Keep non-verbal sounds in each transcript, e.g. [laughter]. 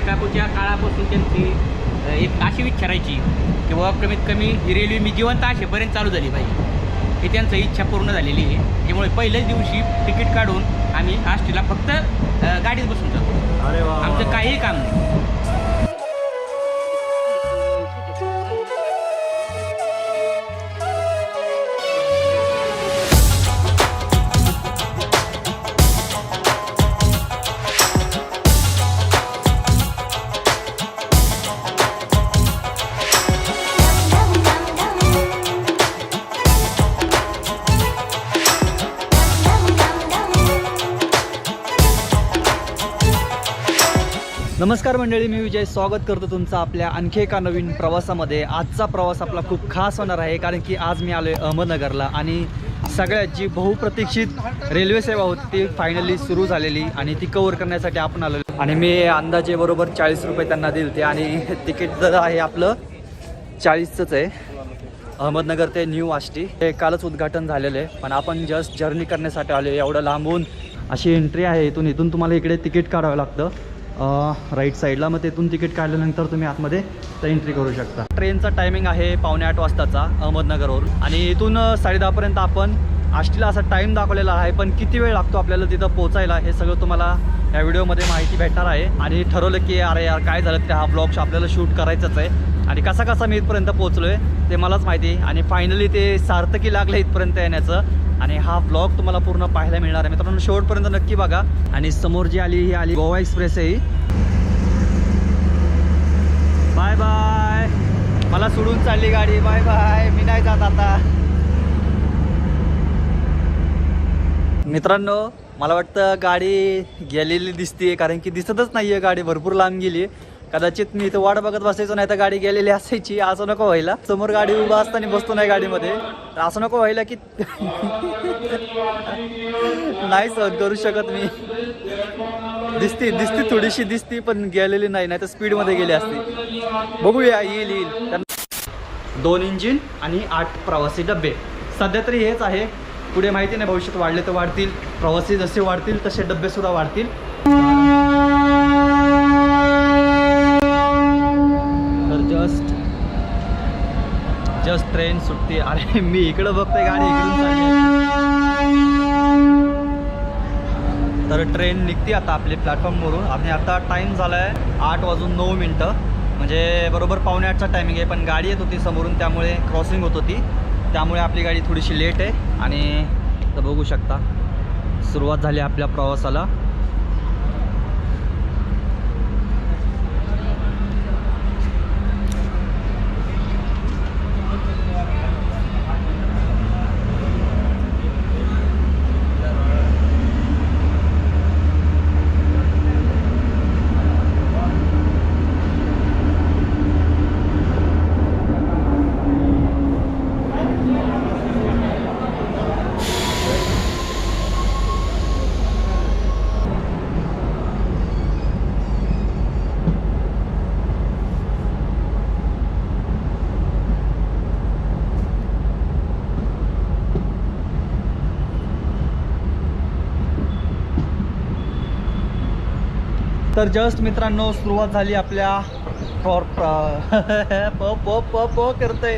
काकूच्या काळापासून त्यांची एक अशी इच्छा राहायची की बाबा कमीत कमी ही रेल्वे मी जिवंत असेपर्यंत चालू झाली पाहिजे. ही त्यांची इच्छा पूर्ण झालेली आहे. त्यामुळे पहिल्याच दिवशी तिकीट काढून आम्ही आष्टीला फक्त गाडीत बसून जातो. आमचं काहीही काम नाही. नमस्कार मंडळी मी विजय. स्वागत करतो तुमचं आपल्या आणखी एका नवीन प्रवासामध्ये. आजचा प्रवास आपला खूप खास होणार आहे कारण की आज मी आलो आहे अहमदनगरला आणि सगळ्यात जी बहुप्रतीक्षित रेल्वे सेवा होती ती फायनली सुरू झालेली आणि ती कवर करण्यासाठी आपण आलो आणि मी अंदाजे बरोबर चाळीस रुपये त्यांना दिले ते आणि तिकीट जर आहे आपलं चाळीसचंच आहे. अहमदनगर ते न्यू आष्टी. हे कालच उद्घाटन झालेलं आहे पण आपण जस्ट जर्नी करण्यासाठी आलो एवढं लांबून. अशी एंट्री आहे इथून इथून तुम्हाला इकडे तिकीट काढावं लागतं. राईट साईडला मग तिथून तिकीट काढल्यानंतर तुम्ही आतमध्ये तर एंट्री करू शकता. ट्रेनचा टायमिंग आहे पावणे आठ वाजताचा अहमदनगरवरून. आणि इथून साडेदहापर्यंत आपण आष्टीला असा टाईम दाखवलेला आहे. पण किती वेळ लागतो आपल्याला तिथं पोचायला हे सगळं तुम्हाला या व्हिडिओमध्ये माहिती भेटणार आहे. आणि ठरवलं की अरे यार काय झालं ते हा ब्लॉग आपल्याला शूट करायचंच आहे. आणि कसा कसा मी इथपर्यंत पोहोचलो आहे ते मलाच माहिती आहे. आणि फायनली ते सार्थकी लागलं इथपर्यंत येण्याचं. आणि हा ब्लॉग तुम्हाला पूर्ण पाहायला मिळणार आहे. मित्रांनो शेवटपर्यंत नक्की बघा. आणि समोर जी आली ही आली गोवा एक्सप्रेस आहे ही. Bye bye. मला सोडून चालली गाडी. Bye bye. मी नाही जात आता. मित्रांनो मला वाटतं गाडी गेलेली दिसते कारण की दिसतच नाहीये गाडी. भरपूर लांब गेली कदाचित मी इथं वाट बघत बसायचो नाही तर गाडी गेलेली असायची. असं नको व्हायला. समोर गाडी उभा असताना बसतो नाही गाडीमध्ये. तर असं नको व्हायला की [laughs] नाही सहन करू शकत मी. दिसती दिसती थोडीशी दिसती पण गेलेली नाही. नाही तर स्पीडमध्ये गेली असती. बघूया येईल येईल. दोन इंजिन आणि आठ प्रवासी डबे सध्या तरी हेच आहे. पुढे माहिती नाही भविष्यात वाढले तर वाढतील. प्रवासी जसे वाढतील तसे डबे सुद्धा वाढतील. जस्ट ट्रेन सुटते अरे मी इकडं बघतोय गाडी इकडून तर ट्रेन निघते आता आपली प्लॅटफॉर्मवरून आणि आता टाईम झाला आहे आठ वाजून नऊ मिनटं. म्हणजे बरोबर पावणे आठचा टायमिंग आहे पण गाडी येत होती समोरून त्यामुळे क्रॉसिंग होत होती. त्यामुळे आपली गाडी थोडीशी लेट आहे. आणि तर बघू शकता सुरुवात झाली आपल्या प्रवासाला. तर जस्ट मित्रांनो सुरुवात झाली आपल्या फॉर [laughs] प प प प करतोय.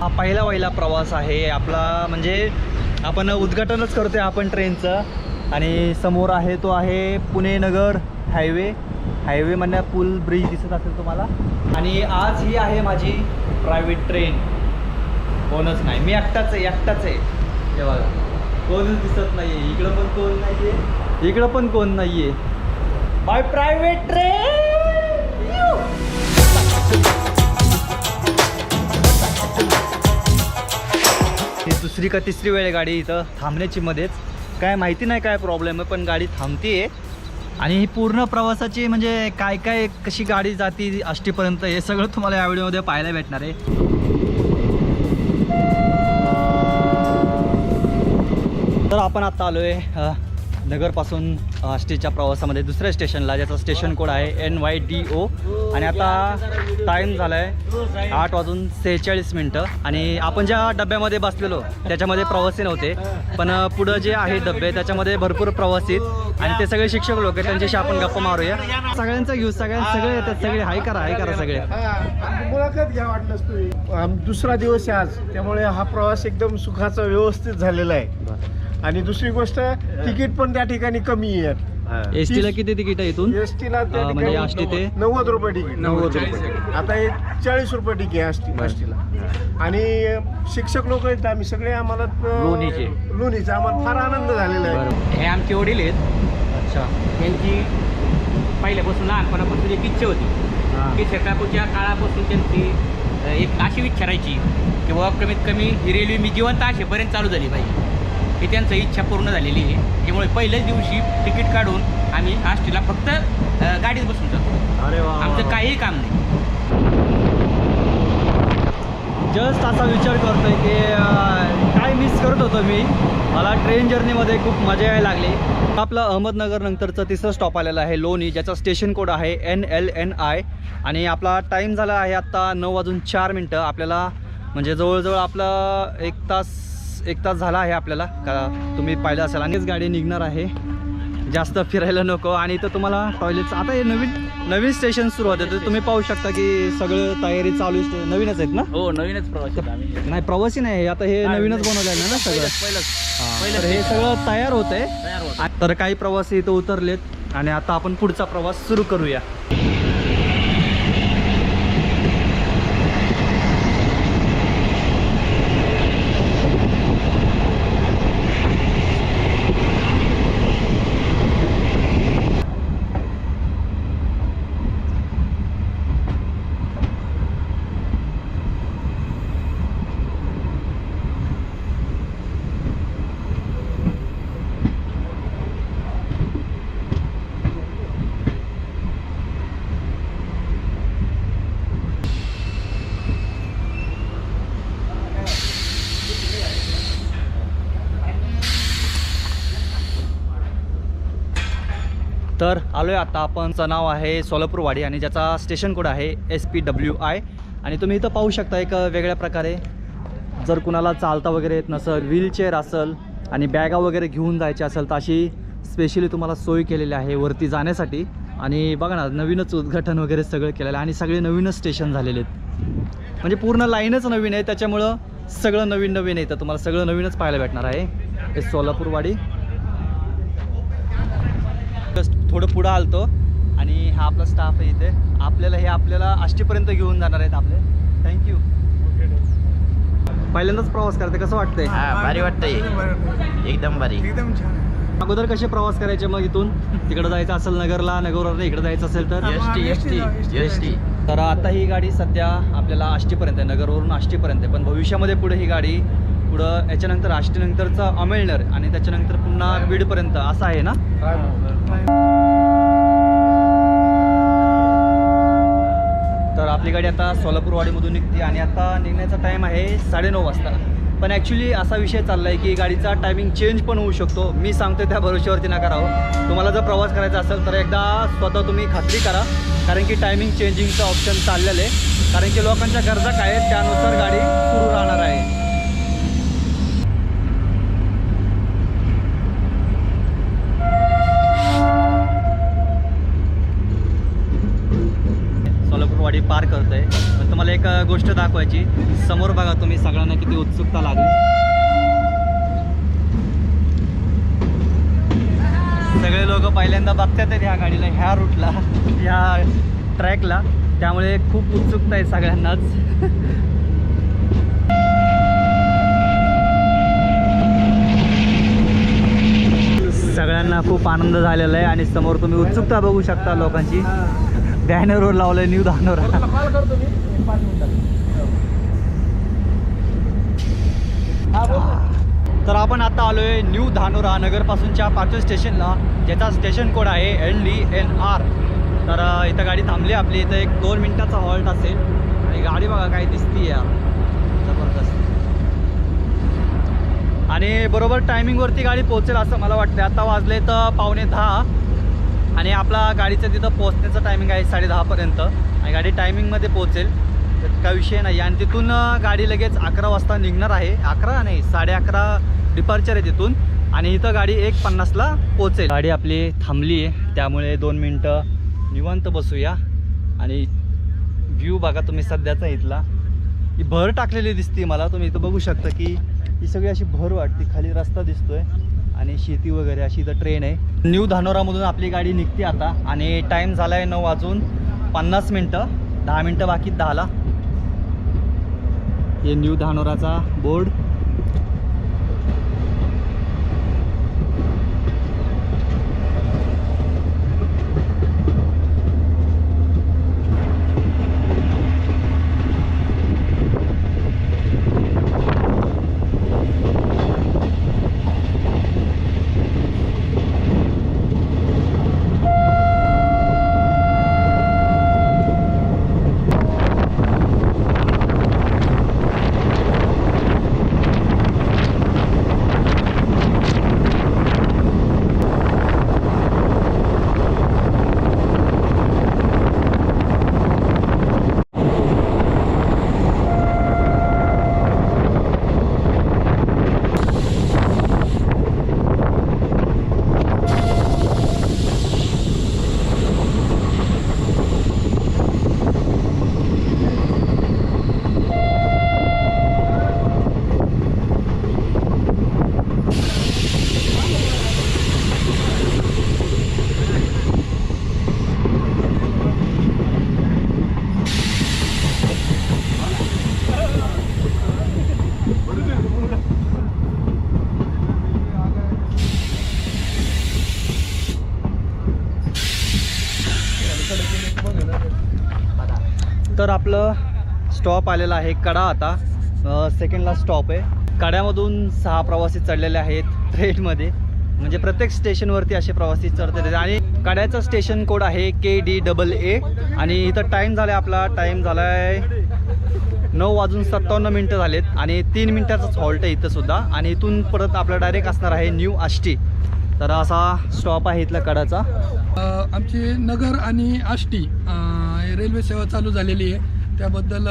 हा पहिला पहिला प्रवास आहे. आपला म्हणजे आपण उद्घाटनच करतोय आपण ट्रेनचं. आणि समोर आहे तो आहे पुणे नगर हायवे. हायवे म्हणण्या पूल ब्रिज दिसत असेल तुम्हाला. आणि आज ही आहे माझी प्रायव्हेट ट्रेन कोणच नाही. मी एकटाच आहे एकटाच आहे. हे बघा. कोणच दिसत नाही आहे इकडं पण कोण नाही आहे इकडं पण कोण नाही आहे माय प्रायव्हेट ट्रेन ही दुसरी का तिसरी वेळ गाडी इथं थांबण्याची मध्येच. काय माहिती नाही काय प्रॉब्लेम आहे पण गाडी थांबते आणि ही पूर्ण प्रवासाची म्हणजे काय काय कशी गाडी जाती आष्टीपर्यंत हे सगळं तुम्हाला या व्हिडिओमध्ये पाहायला भेटणार आहे. तर आपण आता आलो आहे नगरपासून आष्टीच्या प्रवासामध्ये दुसऱ्या स्टेशनला ज्याचा स्टेशन कोड आहे एन वाय डी ओ आणि आता टाईम झाला आहे आठ वाजून सेहेचाळीस मिनटं. आणि आपण ज्या डब्यामध्ये बसलेलो त्याच्यामध्ये प्रवासी नव्हते. पण पुढं जे आहे डबे त्याच्यामध्ये भरपूर प्रवासी आणि ते सगळे शिक्षक लोक आहेत त्यांच्याशी आपण गप्पा मारूया. सगळ्यांचा घेऊ सगळ्या सगळे येतात सगळे. हाय करा हाय करा सगळे. मुलाखत घ्या वाटलंच तुम्ही दुसरा दिवस आहे आज. त्यामुळे हा प्रवास एकदम सुखाचा व्यवस्थित झालेला आहे. आणि दुसरी गोष्ट तिकीट पण त्या ठिकाणी कमी आहे एस टीला किती तिकीट आहे इथून? एस टीला त्या अं, म्हणजे ठिकाणी आष्टी ते? नव्वद रुपये तिकीट. नव्वद रुपये आता हे चाळीस रुपये तिकीट आहे आष्टी आष्टीला आणि अं, शिक्षक लोक आहेत आम्ही सगळे आम्हाला अं, लोणीचे. लोणीचे. आम्हाला फार आनंद झालेला आहे. हे आमचे वडील आहेत. अच्छा. त्यांची पहिल्यापासून लहानपणापासून एक इच्छा होती. की शेकापूरच्या काळापासून त्यांची अ, एक अशी इच्छा राहायची की बाबा कमीत कमी ही रेल्वे मी जिवंत असेपर्यंत चालू झाली पाहिजे. ही त्यांची इच्छा पूर्ण झालेली आहे. त्यामुळे पहिल्याच दिवशी तिकीट काढून आम्ही आष्टीला फक्त गाडीत बसून जातो. अरे वा आमचं काहीही काम नाही. जस्ट असा विचार करतोय की काय मिस करत होतो मी? मला ट्रेन जर्नीमध्ये खूप मजा यायला लागली. आपलं अहमदनगर नंतरचं तिसरं स्टॉप आलेलं आहे लोणी ज्याचा स्टेशन कोड आहे एन एल एन आय आणि आपला टाईम झाला आहे आत्ता नऊ वाजून चार मिनटं. आपल्याला म्हणजे जवळजवळ आपला एक तास एक तास झाला आहे आपल्याला. का तुम्ही पाहिलं असेल. आणिच गाडी निघणार आहे. जास्त फिरायला नको. आणि इथं तुम्हाला टॉयलेट्स आता हे नवीन नवीन स्टेशन सुरू होते तर तुम्ही पाहू शकता की सगळं तयारी चालू आहे. नवीनच आहेत ना? हो नवीनच प्रवास नाही प्रवासी नाही. आता हे नवीनच बनवलेलं आहे ना सगळं? हा, तर हे सगळं तयार होत आहे तर काही प्रवासी इथं उतरलेत. आणि आता आपण पुढचा प्रवास सुरू करूया. तर आलोय आता आपणचं नाव आहे सोलापूरवाडी आणि ज्याचा स्टेशन कोड आहे एस पी डब्ल्यू आय आणि तुम्ही इथं पाहू शकता एक वेगळ्या प्रकारे. जर कुणाला चालता वगैरे येत नसेल व्हीलचेअर असेल आणि बॅगा वगैरे घेऊन जायची असेल तर अशी स्पेशली तुम्हाला सोय केलेली आहे वरती जाण्यासाठी. आणि बघा ना नवीनच उद्घाटन वगैरे सगळं केलेलं आहे आणि सगळे नवीनच स्टेशन झालेले आहेत. म्हणजे पूर्ण लाईनच नवीन आहे त्याच्यामुळं सगळं नवीन नवीन येतं तुम्हाला सगळं नवीनच पाहायला भेटणार आहे. हे सोलापूरवाडी. थोडं पुढं आलतो. आणि हा आपला स्टाफ आहे इथे. आपल्याला हे आपल्याला आष्टीपर्यंत घेऊन जाणार आहेत आपले. थँक्यू पहिल्यांदाच प्रवास करते. कसं वाटतंय? हा भारी वाटतंय. एकदम भारी. एकदम छान अगोदर कसे प्रवास करायचे मग इथून? तिकडं जायचं असेल नगरला नगरवरनं इकडे जायचं असेल तर? S T S T S T. तर आता ही गाडी सध्या आपल्याला आष्टीपर्यंत आहे नगरवरून आष्टीपर्यंत आहे. पण भविष्यामध्ये पुढे ही गाडी पुढं याच्यानंतर आष्टीनंतरचं अमेळनर आणि त्याच्यानंतर पुन्हा बीडपर्यंत. असं आहे ना? आपली गाडी आता सोलापूरवाडीमधून निघते आणि आता निघण्याचा टाईम आहे साडेनऊ वाजता. पण ॲक्च्युली असा विषय चालला आहे की गाडीचा टायमिंग चेंज पण होऊ शकतो. मी सांगतो त्या भरोश्यावरती नका राहू. तुम्हाला जर प्रवास करायचा असेल तर एकदा स्वतः तुम्ही खात्री करा. कारण की टायमिंग चेंजिंगचं ऑप्शन चाललेलं आहे. कारण की लोकांच्या गरजा काय आहेत त्यानुसार गाडी सुरू राहणार आहे. सोलापूरवाडी पार करतोय. पण तुम्हाला एक गोष्ट दाखवायची. समोर बघा तुम्ही सगळ्यांना किती उत्सुकता लागली. सगळे लोक पहिल्यांदा बघतात आहेत ह्या गाडीला ह्या रूटला ह्या ट्रॅकला त्यामुळे खूप उत्सुकता आहे सगळ्यांनाच. सगळ्यांना खूप आनंद झालेला आहे आणि समोर तुम्ही उत्सुकता बघू शकता लोकांची. बॅनरवर लावलंय न्यू धानोरा कॉल करतो मी. पाच मिनिटात. तर आपण आता आलोय न्यू धानोरा नगरपासूनच्या पाचव्या स्टेशनला ज्याचा स्टेशन कोड आहे एन डी एन आर तर इथं गाडी थांबली. आपली इथं एक दोन मिनिटाचा हॉल्ट असेल. आणि गाडी बघा काय दिसती यार. जबरदस्त. आणि बरोबर टायमिंगवरती गाडी पोहोचेल असं मला वाटतं आता वाजले तर पावणे दहा. आणि आपला गाडीचं तिथं पोहोचण्याचं टायमिंग आहे साडे दहापर्यंत आणि गाडी टायमिंगमध्ये पोहोचेल. तर काय विषय नाही. आणि तिथून गाडी लगेच अकरा वाजता निघणार आहे. अकरा नाही साडे अकरा डिपार्चर आहे तिथून. आणि इथं गाडी एक पन्नासला पोहोचेल. गाडी आपली थांबली आहे. त्यामुळे दोन मिनटं निवांत बसूया. आणि व्ह्यू बघा तुम्ही सध्याचा इथला. ही भर टाकलेली दिसते मला. तुम्ही इथं बघू शकता की ही सगळी अशी भर वाटते. खाली रस्ता दिसतोय. आणि शेती वगैरे अशी इथं ट्रेन आहे. न्यू धानोरामधून आपली गाडी निघते आता आणि टाईम झाला आहे नऊ वाजून पन्नास मिनटं. दहा मिनटं बाकी दहाला. हे न्यू धानोराचा बोर्ड तर आपलं स्टॉप आलेला आहे कडा आता. सेकंडला स्टॉप आहे. कड्यामधून सहा प्रवासी चढलेले आहेत ट्रेनमध्ये म्हणजे प्रत्येक स्टेशनवरती असे प्रवासी चढतात. आणि कड्याचं स्टेशन कोड आहे के डी डबल ए आणि इथं टाईम झाला आहे आपला टाईम झाला आहे नऊ वाजून सत्तावन्न मिनटं झालेत. आणि तीन मिनटाचाच हॉल्ट आहे इथं सुद्धा. आणि इथून परत आपलं डायरेक्ट असणार आहे न्यू आष्टी. तर असा स्टॉप आहे इथला कडाचा आमची नगर आणि आष्टी. रेल्वे सेवा चालू झालेली आहे. त्याबद्दल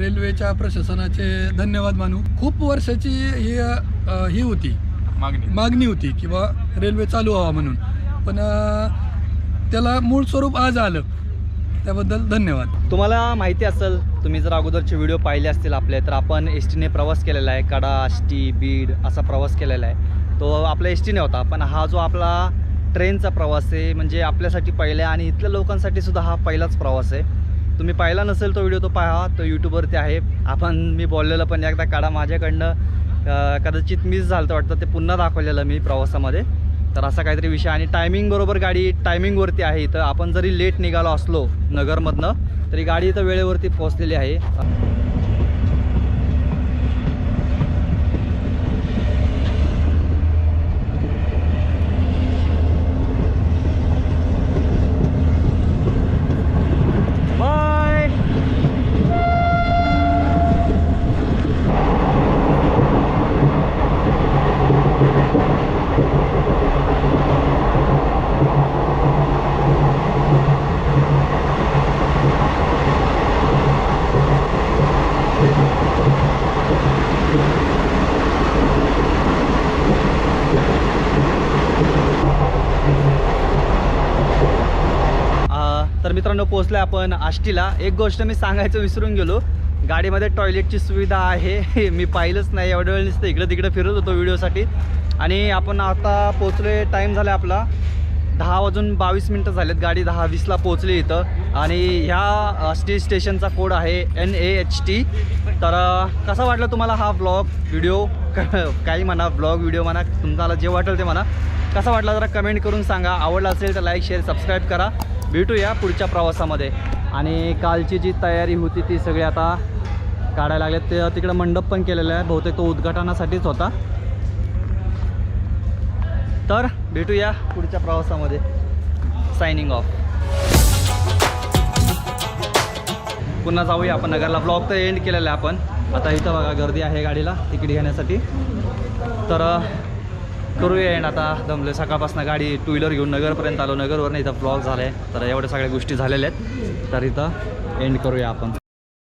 रेल्वेच्या प्रशासनाचे धन्यवाद मानू. खूप वर्षाची ही ही होती. मागणी. मागणी होती किंवा रेल्वे चालू व्हावा म्हणून. पण त्याला मूळ स्वरूप आज आलं. त्याबद्दल धन्यवाद. तुम्हाला माहिती असेल तुम्ही जर अगोदरचे व्हिडिओ पाहिले असतील आपले तर आपण एस टीने प्रवास केलेला आहे. कडा आष्टी बीड असा प्रवास केलेला आहे. तो आपल्या एस टीने होता पण हा जो आपला ट्रेनचा प्रवास आहे म्हणजे आपल्यासाठी पहिला आणि इथल्या लोकांसाठी सुद्धा हा पहिलाच प्रवास आहे. तुम्ही पाहिला नसेल तो व्हिडिओ तो पहा. तो यूट्यूबवरती आहे. आपण मी बोललेलं पण एकदा काढा माझ्याकडनं. कदाचित मिस झालं होतं वाटतं. ते पुन्हा दाखवलेलं मी प्रवासामध्ये. तर असा काहीतरी विषय आणि टायमिंगबरोबर गाडी टायमिंगवरती आहे इथं. आपण जरी लेट निघालो असलो नगरमधनं तरी गाडी इथं वेळेवरती पोहोचलेली आहे बाय आ, तर मित्रांनो पोहोचलो आपण आष्टीला. एक गोष्ट मी सांगायचं विसरून गेलो. गाडीमध्ये टॉयलेटची सुविधा आहे. [laughs] मी पाहिलंच नाही. एवढ्या वेळ नुसतं इकडं तिकडं फिरत होतो व्हिडिओसाठी. आणि आपण आता पोचले टाईम झाला आपला दहा वाजून बावीस मिनटं झालेत. गाडी दहा वीसला पोचली इथं. आणि ह्या आष्टी स्टेशनचा कोड आहे एन ए एच टी तर कसा वाटला तुम्हाला हा ब्लॉग व्हिडिओ [laughs] काही म्हणा. ब्लॉग व्हिडिओ म्हणा. तुम्हाला जे वाटेल ते म्हणा. कसा वाटला जरा कमेंट करून सांगा. आवडला असेल तर लाईक शेअर सबस्क्राईब करा. भेटूया पुढच्या प्रवासामध्ये. आणि कालची जी तयारी होती ती सगळी आता काढायला लागल्यात. ते तिकडं मंडप पण केलेला आहे. बहुतेक तो उद्घाटनासाठीच होता. तर भेटूया पुढच्या प्रवासामध्ये. सायनिंग ऑफ पुन्हा जाऊया आपण नगरला. ब्लॉग तर एंड केलेला आहे आपण. आता इथं बघा गर्दी आहे गाडीला. तिकीट घेण्यासाठी. तर करूया एंड आता. दमले सकाळपासून गाडी टू व्हीलर घेऊन नगरपर्यंत आलो. नगरवरनं इथं ब्लॉक झाला आहे तर एवढ्या सगळ्या गोष्टी झालेल्या आहेत. तर इथं एंड करूया आपण.